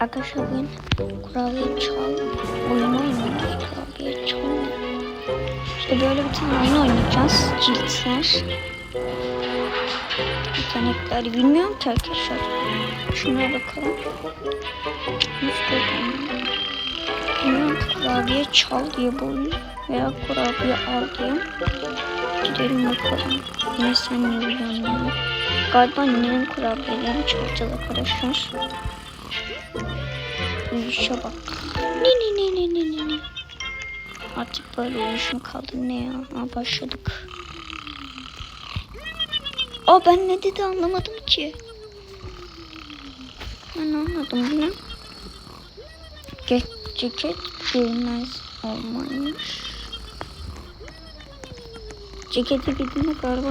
Arkadaşlar bugün kurabiye çal oyunu çal. İşte böyle bir tane oyun oynayacağız. Ciltler. Yetenekler bilmiyorum ki arkadaşlar. Şuna bakalım. Oynanıyor? Bilmiyorum kurabiye çal diye bu oyun. Veya kurabiye al diye. Gidelim bakalım. Yine sen ne biliyorsun? Galiba nenenin kurabiyelerini çalacağız arkadaşlar. Uyuşa bak. Ne ne ne ne ne ne ne. Artık böyle uyuşum kaldı ne ya? Aa, başladık. Aa ben ne dedi anlamadım ki. Ben anladım bunu. Geç ceket görünmez olmaymış. Ceketi bildiğinde galiba.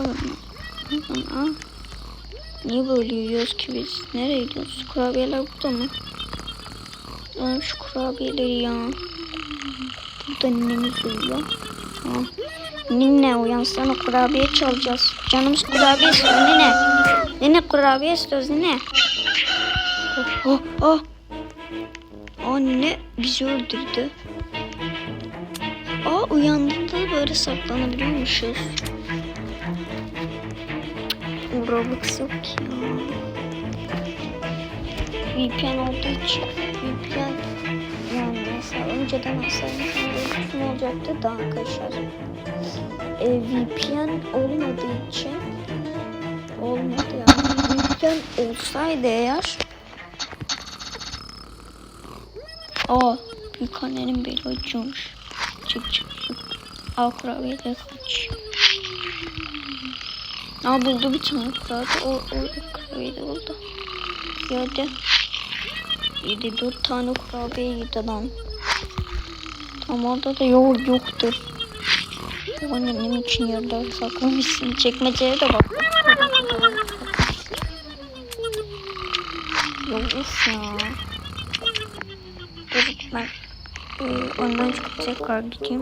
Aa. Niye böyle yiyoruz ki biz? Nereye gidiyoruz? Kurabiyeler burada mı? Lan şu kurabiyeleri ya. Burada ninemiz uyuyor. Tamam. Ninne uyansana kurabiye çalacağız. Canımız kurabiye istiyor nene. Nene kurabiye istiyoruz nene. Oh oh oh. Aa nene bizi öldürdü. Aa uyandığında böyle saklanabiliyormuşuz. Roblox yok ya. VPN olduğu için VPN yani mesela önceden alsaydım ne olacaktı da arkadaşlar. E, VPN olmadığı için olmadı yani. VPN olsaydı eğer Aa büyük annenin beli acıyormuş. Çık çık çık. Al kurabiyeleri kaç. Aa buldu bir tane kurabiye. O, orada kurabiye buldu. Yedi. Yedi dört tane kurabiye yedi lan. Tam orada da yoğurt yoktur. Bu annem için yerde saklamışsın. Çekmeceye de bak. Of ya. Dur ben e, ondan çıkıp tekrar gideyim.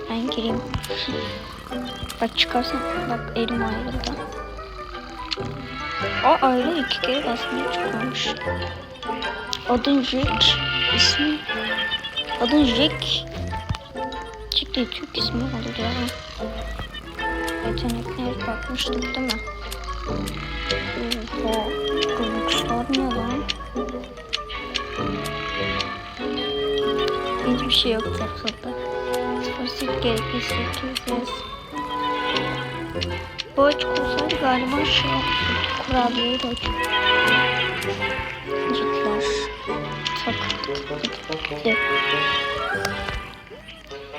Gireyim. Bak çıkarsan bak elim ayrıldı. O ayrı iki kere basmaya çıkmamış. Adın Jack. ismi. Adın Jack. Jack değil Türk ismi olur ya. Yetenekler bakmıştık değil mi? Oha. Kılıçlar ne lan? Hiçbir şey yok tatlılıkta. Basit gerekirse tuzluyuz. Bu açık olsaydı galiba şey yapıyorduk. Kurabiyeyi de. Takıldık. Gitti.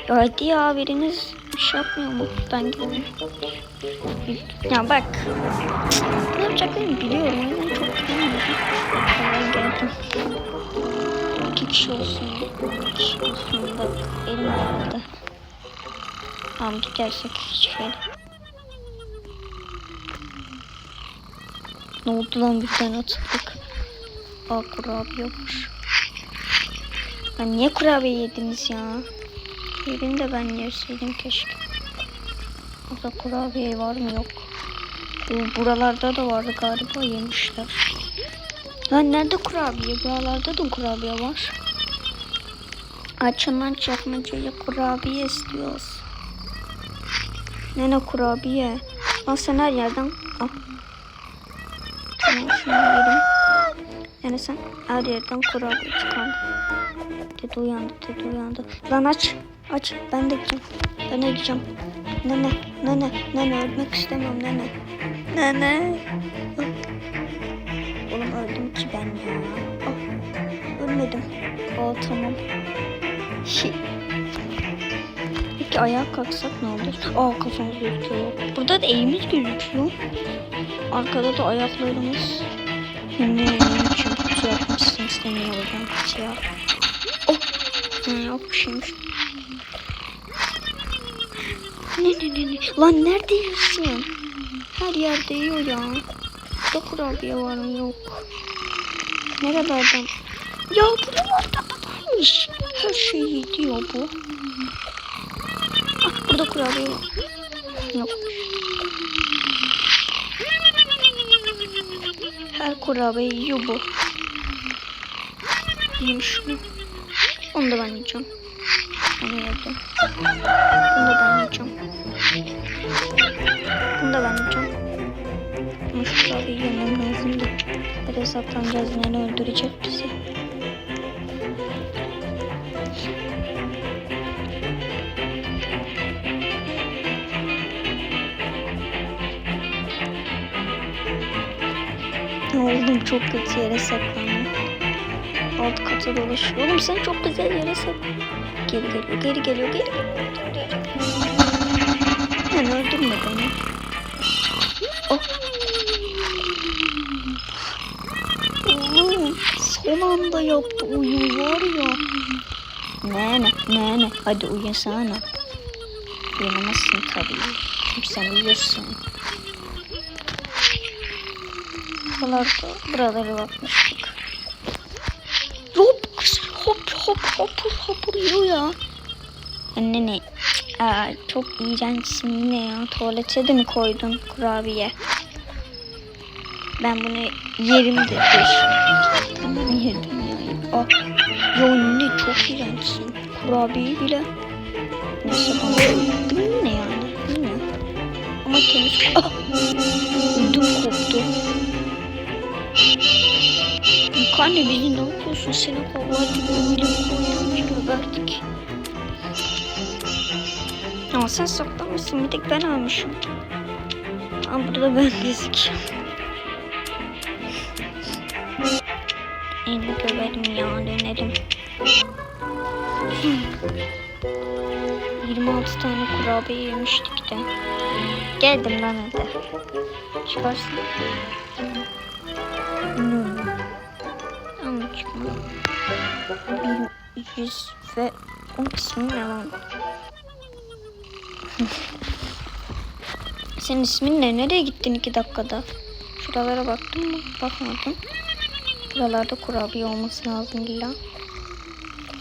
Ya hadi ya biriniz bir şey yapmıyor mu? Ben gidiyorum. Ya bak. Ne yapacaklarını biliyorum. O çok bilmiyorum. Ben geldim. İki kişi olsun. İki kişi olsun. Bak elim ağrıdı. Tamam gidersek hiç şey. Ne oldu lan bir tane atıldık. Aa kurabiye var. Ya niye kurabiye yediniz ya? Yerini de ben yerseydim keşke. Burada kurabiye var mı yok. Bu Buralarda da vardı galiba yemişler. Lan nerede kurabiye? Buralarda da kurabiye var. Açılan çakmacaya kurabiye istiyoruz. Nene kurabiye. Al sen her yerden al. Tamam şunu. Yani sen her yerden kurabiye çıkardın. Dede uyandı, dede uyandı. Lan aç, aç. Ben de gideceğim. Ben de gideceğim. Nene, nene, nene ölmek istemiyorum nene. Nene. Ah. Oğlum öldüm ki ben ya. Ah. Ölmedim. Aa tamam. Şey. Peki ayağa kalksak ne olur? Aa kafamız gözüküyor. Burada da elimiz gözüküyor. Arkada da ayaklarımız. Ne için kutu yapmışsın senin olacağım kutu yap. Oh. Ne yapmışım. Ne ne ne ne. Lan nerede yiyorsun? Her yerde yiyor ya. Burada kurabiye var? Yok. Nerelerden? Ya buralarda da varmış. Her şeyi yiyor bu. Burada kurabiye. Yok. Her kurabiye yiyor bu. Yiyeyim şunu. Onu da ben yiyeceğim. Onu yedim. Bunu da ben yiyeceğim. Bunu da ben yiyeceğim. Ama şu kurabiye yemem lazımdı. Böyle saklanacağız yine öldürecek bizi. Oğlum çok kötü yere saklanıyor. Alt kata dolaşıyor. Oğlum sen çok güzel yere sak. Geri geliyor, geri geliyor, geri geliyor. Yani öldürme beni. Oh. Oğlum son anda yaptı oyun var ya. Ne ne ne ne hadi uyusana. Uyanamazsın tabii. Çünkü sen uyuyorsun. Buralarda, buralara bakmıştık. Hop hop hop hop hop yiyor ya. Anne ne? Aa, çok iğrençsin ne ya? Tuvalete de mi koydun kurabiye? Ben bunu yerim de. Tamam yedim ya. Aa, ya anne çok iğrençsin. Kurabiye bile. Neyse bana ne yani? Mi? Ama temiz. Ah! Ödüm koptu. Anne beni ne yapıyorsun? Seni kovaladım. Öyle koydum. Geberdik. Ama sen saklamışsın. Bir tek ben almışım. Ama burada ben gözüküyorum. Elini göberim ya dönerim. 26 tane kurabiye yemiştik de. Geldim lan hadi. Çıkarsın. 100 ve 10 ismi ne lan? Senin ismin ne? Nereye gittin iki dakikada? Şuralara baktın mı? Bakmadın. Buralarda kurabiye olması lazım illa.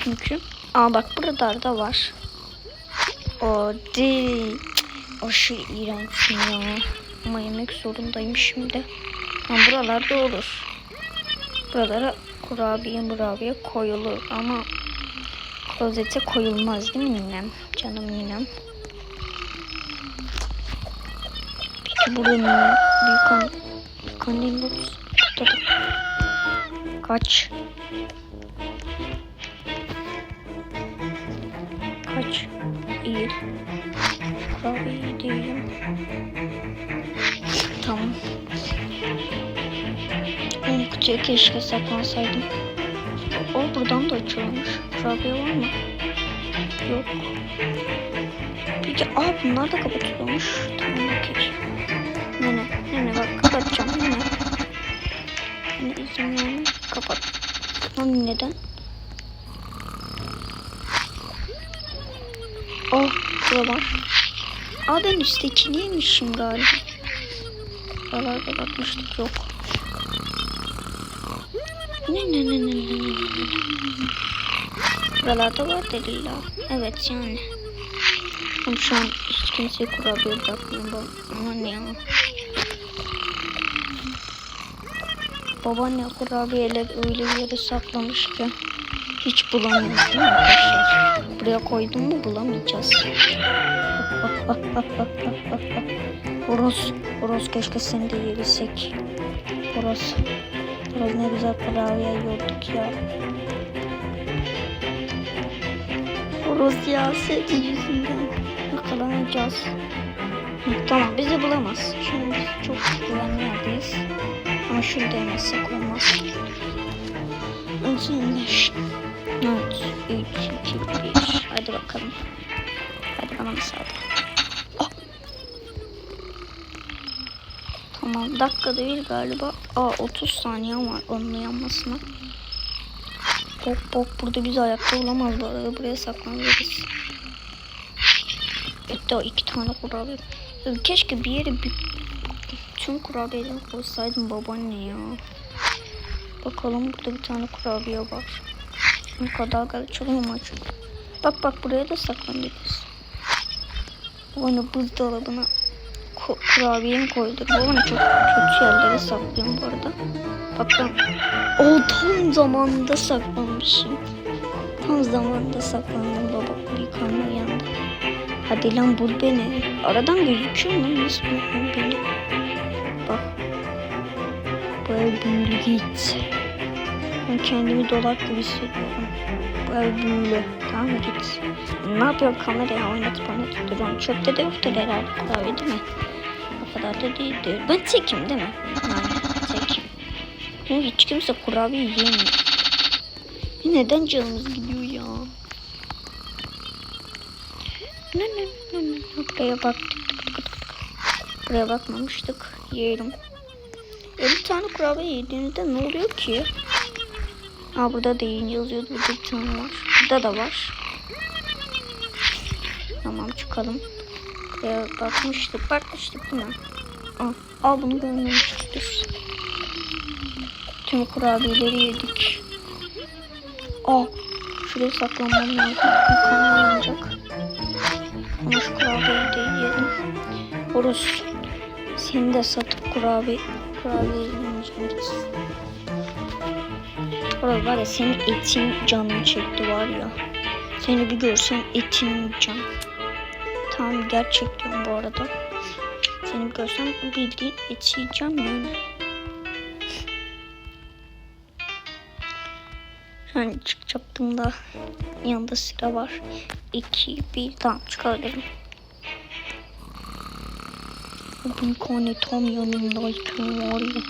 Çünkü. Aa bak buralarda var. O değil. Aşırı iğrençsin ya. Ama yemek zorundayım şimdi. Ama buralarda olur. Buralara kurabiye murabiye koyulur ama klozete koyulmaz değil mi ninem? Canım ninem. Peki burada ne? Büyük an... Büyük da- Kaç. Kaç. İyi. Kurabiye değilim. Tamam. Oğlum kutuya keşke saklansaydım. O buradan da açılmış. Kurabiye var mı? Yok. Peki aa bunlar da kapatılmış. Tamam okey. Nene, nene bak kapatacağım nene. Nene izin. Kapat. Lan neden? Oh buralar. Aa ben üsttekini yemişim galiba. Buralarda bakmıştık yok. Ne ne ne ne ne ne ne. Buralarda var delilla. Evet yani. Ama şu an hiç kimseye kurabiye bırakmıyorum. Aman ya. Babaanne kurabiyeler öyle bir yere saklamış ki hiç bulamıyoruz değil mi arkadaşlar? Buraya koydum mu bulamayacağız. Horoz, horoz keşke seni de yiyebilsek. Horoz, horoz ne güzel kurabiye yiyorduk ya. Horoz ya senin yüzünden yakalanacağız. Tamam bizi bulamaz. Şimdi biz çok güvenli yerdeyiz. Ama şunu demezsek olmaz. Özünleş. Evet. 3, 2, 1. Hadi bakalım. Hadi bana. Ah. Tamam dakika değil galiba. Aa 30 saniye var onun yanmasına. Bok bok burada biz ayakta olamaz bu arada buraya saklanırız. Hatta iki tane kurabiye. Keşke bir yere bir, tüm kurabiyeleri koysaydım babaanne ya. Bakalım burada bir tane kurabiye var. Bu kadar mı açalım. Bak bak buraya da saklanabiliriz. Babaanne buzdolabına ku- kurabiye mi koyduk? Babaanne çok kötü yerlere saklıyorum bu arada. Bak ben o tam zamanında saklanmışım. Tam zamanında saklandım baba. Bir kanlı yandı. Hadi lan bul beni. Aradan gözüküyor mu? Nasıl bul beni? Bak. Böyle büyülü git. Ben kendimi dolap gibi hissediyorum. Böyle büyülü. Tamam git. Ne yapıyor kameraya oynatıp oynatıp duruyorum. Çöpte de yoktur herhalde klavye değil mi? O kadar da değildir. Ben tekim değil mi? Çünkü hiç kimse kurabiye yiyemiyor. Neden canımız gidiyor ya? Ne ne ne ne buraya baktık. Buraya bakmamıştık. Yiyelim. 50 tane kurabiye yediğinizde ne oluyor ki? Aa burada da yiyin yazıyordu. Burada bir tane var. Burada da var. Tamam çıkalım. Buraya bakmıştık. Bakmıştık değil mi? Aa, aa bunu görmemiştik. Tüm kurabiyeleri yedik. Aa şuraya saklanmam lazım. Yukarı yanacak. Ama şu kurabiyeyi de yiyelim. Horus. Seni de satıp kurabiye kurabiye yiyeceğiz. Orada var ya senin etin canını çekti var ya. Seni bir görsem etin yiyeceğim. Tamam gerçekten bu arada. Seni bir görsem bildiğin eti yiyeceğim yani. Yani çıkacaktım da yanında sıra var. 2, 1 tamam çıkardım. Bir kane tam yanındayken var ya.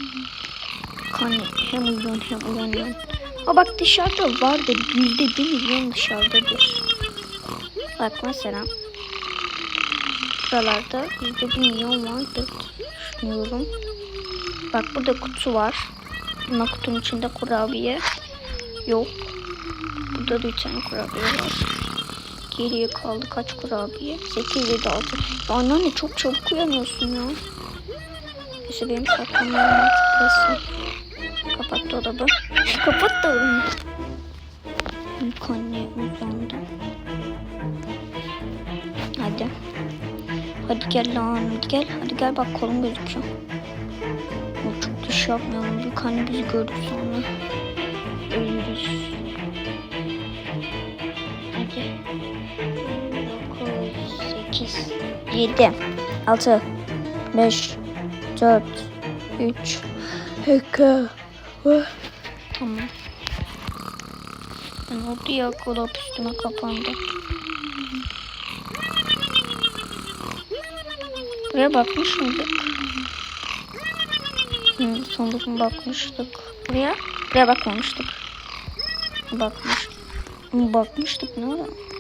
Kane hem uyan hem uyanıyor. Ha bak dışarıda vardır. Yüzde bir milyon dışarıdadır. Bak mesela. Buralarda yüzde bir milyon vardır. Düşünüyorum. Bak burada kutu var. Ama kutunun içinde kurabiye yok. Burada da bir tane kurabiye var. Geriye kaldı kaç kurabiye? 8 7 6. Ya anneanne çok çabuk uyanıyorsun ya. Neyse benim saklanmam artık burası. Kapat dolabı. Kapat dolabı. Anne uzandı. Hadi. Hadi gel lan hadi gel. Hadi gel bak kolum gözüküyor. Yok, çok diş yapmayalım. Büyük anne bizi gördü sonra. 8, 7, 6, 5, 4, 3, 2, Tamam. Ne oldu ya? Dolap üstüme kapandı. Buraya bakmış mıydık? Hı, sanırım bakmıştık. Buraya? Buraya bakmamıştık. Bakmış. Bakmıştık ne ara?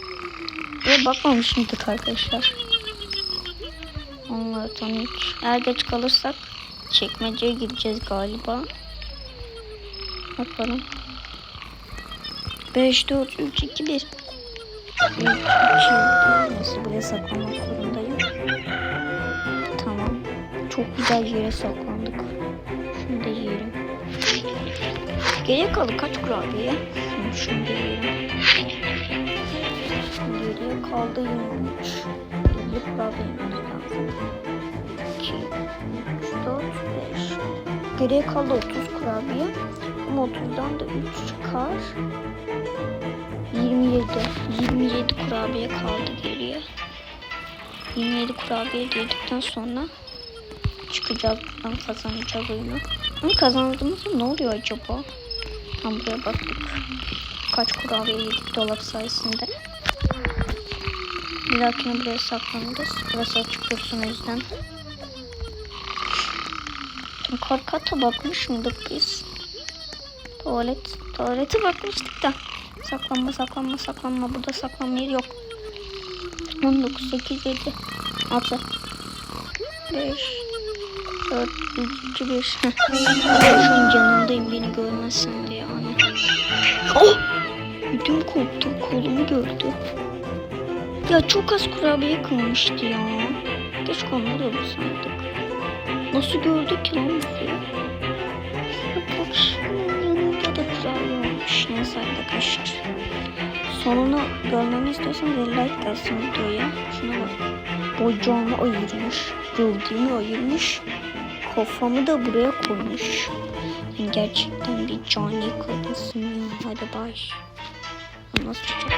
Buraya bakmamış mıydık arkadaşlar? Onlar tanık. Eğer geç kalırsak çekmeceye gideceğiz galiba. Bakalım. 5, 4, 3, 2, 1. 3, 2, 1. Nasıl buraya saklanmak zorundayım? Tamam. Çok güzel yere saklandık. Şunu da yiyelim. Geriye kaldı kaç kurabiye? Şunu da yiyelim. Geriye kaldı 23. 50 kurabiye yememiz lazım. 2, 3, 4, 5. Geriye kaldı 30 kurabiye. Ama 30'dan da 3 çıkar. 27. 27 kurabiye kaldı geriye. 27 kurabiye yedikten sonra çıkacağız buradan kazanacağız oyunu. Ama kazandığımızda ne oluyor acaba? Tam buraya baktık. Kaç kurabiye yedik dolap sayesinde. Dahakine buraya saklanırız. Burası açık dursun o yüzden. Karkata bakmış mıydık biz? Tuvalet. Tuvalete bakmıştık da. Saklanma saklanma saklanma. Burada saklanma yeri yok. 19, 8, 7, 6, 5, 4, 3, 2, 1. Şu an canındayım beni görmezsen diye yani. Oh! Ödüm koptu. Kolumu gördü. Ya çok az kurabiye kalmıştı ya. Keşke onları da bulsaydık. Nasıl gördük ki lan bizi? Bak bak şunun yanında da kurabiye olmuş. Neyse arkadaşlar. Sonunu görmemi istiyorsanız bir like gelsin videoya. Şuna bak. Bacağımı ayırmış. Gövdemi ayırmış. Kafamı da buraya koymuş. Gerçekten bir cani kadınsın ya. Hadi bay. Nasıl çok?